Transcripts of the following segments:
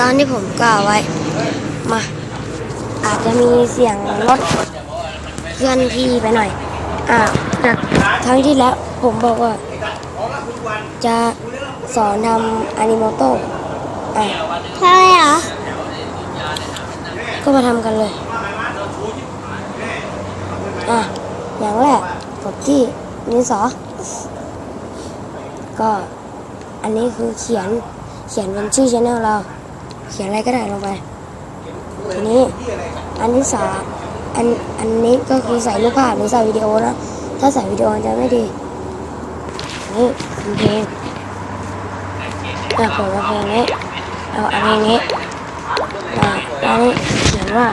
ตอนที่ผมกล่าวไว้ มา อาจจะมีเสียงรถเคลื่อนที่ไปหน่อย อะจากครั้งที่แล้วผมบอกว่า จะสอนทำอนิโมโต้อะใช่เหรอ ก็มาทำกันเลย อะ อย่างแรกกดที่ดินสอก็อันนี้คือเขียนเขียนเป็นชื่อชแนลเรา เขียนอะไรก็ได้ลงไป ทีนี้อันที่สามอันอันนี้ก็คือใส่รูปภาพหรือใส่วิดีโอนะ ถ้าใส่วิดีโอจะไม่ดีนี่คือเพลงอะผมเอาเพลงนี้เอาอันนี้อ่าอันนี้เขียนว่า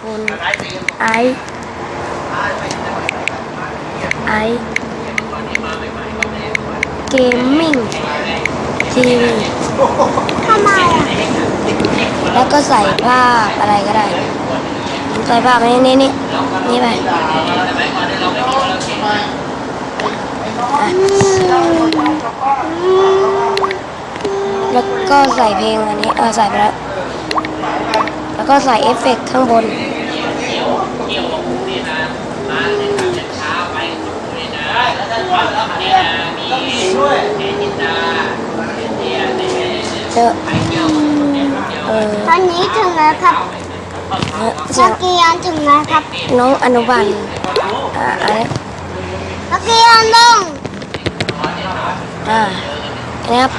คุณไอไอเกมมิ่งทีวี ไมแล้วก็ใส่ภาอะไรก็ได้ ใส่ภาพนี่นี่นี่นี่ไปแล้วก็ใส่เพลงอันนี้ เออใส่ไปแล้ว แล้วก็ใส่เอฟเฟกต์ข้างบน เจอเออตอนนี้ถึงแล้วครับเจอนักเรียนถึงแล้วครับ น้องอนุบาลอ่าอะไรนักเรียนลงอ่าอันนี้ครับ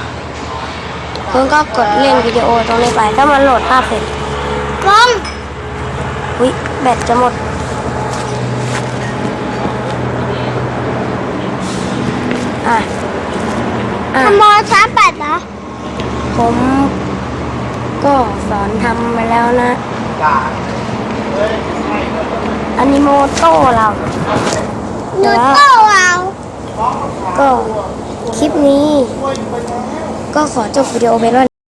คุณก็กดเล่นวิดีโอตรงนี้ไปถ้ามันโหลดภาพเสร็จลงวิแบตจะหมดอะอะขโมยชาร์จแบตเหรอ ผมก็สอนทำมาแล้วนะอนิโมโต้เราหนูแต่ว่าโต้เอาก็คลิปนี้ ก็ขอจบวิดีโอไปด้วย